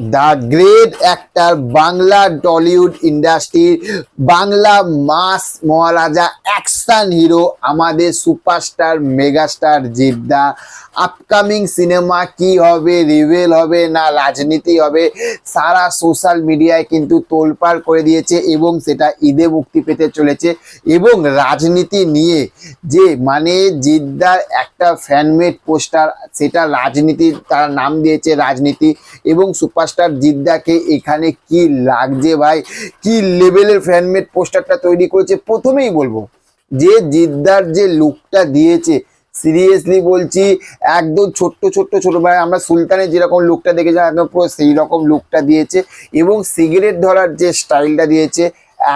The great actor Bangla Tollywood ইন্ডাস্ট্রির Bangla mass Maharaja action hero আমাদের superstar megastar Jidda. Upcoming cinema কি হবে reveal হবে, না রাজনীতি হবে, সারা সোশ্যাল মিডিয়ায় কিন্তু তোলপাড় করে দিয়েছে এবং সেটা ঈদে মুক্তি পেতে চলেছে। এবং রাজনীতি নিয়ে যে মানে জিদ্দার একটা ফ্যানমেড পোস্টার সেটা রাজনীতি তার নাম দিয়েছে রাজনীতি এবং সুপারস্টার জিদ্দাকে এখানে কি লাগছে ভাই? কি লেভেলের ফ্যানমেড পোস্টারটা তৈরি করেছে? প্রথমেই বলব যে জিদ্দার যে লুকটা দিয়েছে সিরিয়াসলি বলছি, একদম ছোট্ট ছোট্ট, ছোট, ভাই, আমরা সুলতানের যেরকম লুকটা দেখেছিলাম, একদম পুরো সেই রকম লুকটা দিয়েছে এবং সিগারেট ধরার যে স্টাইলটা দিয়েছে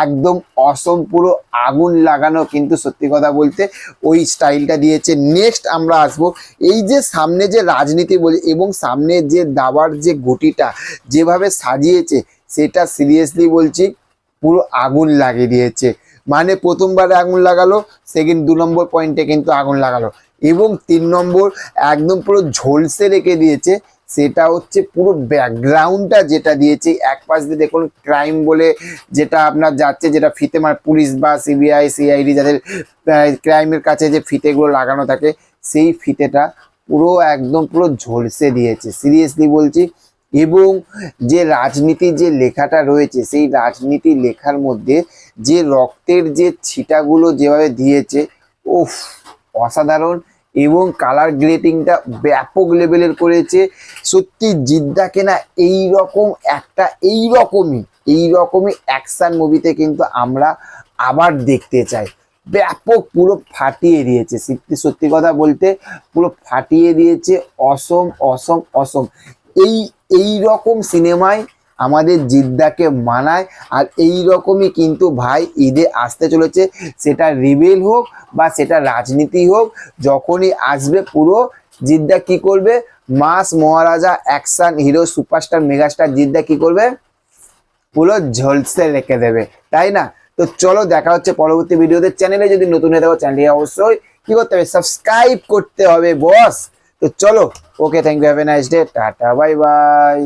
একদম অসম পুরো আগুন লাগানো কিন্তু সত্যি কথা বলতে ওই স্টাইলটা দিয়েছে। নেক্সট আমরা আসব এই যে সামনে যে রাজনীতি বলি এবং সামনে যে দাবার যে গুটিটা যেভাবে সাজিয়েছে, সেটা সিরিয়াসলি বলছি পুরো আগুন লাগিয়ে দিয়েছে। মানে প্রথমবারে আগুন লাগালো সেকেন্ড দু নম্বর পয়েন্টে কিন্তু আগুন লাগালো। এবং তিন নম্বর একদম পুরো ঝলসে রেখে দিয়েছে। সেটা হচ্ছে পুরো ব্যাকগ্রাউন্ডটা যেটা দিয়েছে। এক পাশ দিয়ে দেখুন ক্রাইম বলে যেটা আপনার যাচ্ছে, যেটা ফিতে মানে পুলিশ বা সিবিআই সিআইডি যাদের ক্রাইমের কাছে যে ফিতেগুলো লাগানো থাকে, সেই ফিতেটা পুরো একদম পুরো ঝলসে দিয়েছে। সিরিয়াসলি বলছি। এবং যে রাজনীতির যে লেখাটা রয়েছে, সেই রাজনীতি লেখার মধ্যে যে রক্তের যে ছিটাগুলো যেভাবে দিয়েছে, উফ, অসাধারণ। এবং কালার গ্রেটিংটা ব্যাপক লেভেলের করেছে। সত্যি জিদ্দাকে না এই রকম একটা এই রকমই এই রকমই অ্যাকশন মুভিতে কিন্তু আমরা আবার দেখতে চাই। ব্যাপক পুরো ফাটিয়ে দিয়েছে। সত্যি সত্যি কথা বলতে পুরো ফাটিয়ে দিয়েছে। অসম অসম অসম। এই এই রকম সিনেমায় আমাদের জিদ্দাকে মানায়। আর এই রকমই কিন্তু ভাই ঈদে আসতে চলেছে। সেটা রিবেল হোক বা সেটা রাজনীতি হোক, যখনই আসবে পুরো জিদ্দা কি করবে? Mass Maharaja action hero superstar megastar Jidda কি করবে? পুরো ঝলসে রেখে দেবে, তাই না? তো চলো দেখা হচ্ছে পরবর্তী ভিডিওতে। চ্যানেলে যদি নতুন হয়ে থাকো, চ্যানেলটি অবশ্যই কি করতে হবে? সাবস্ক্রাইব করতে হবে, বস। তো চলো okay thank you have a nice day tata bye bye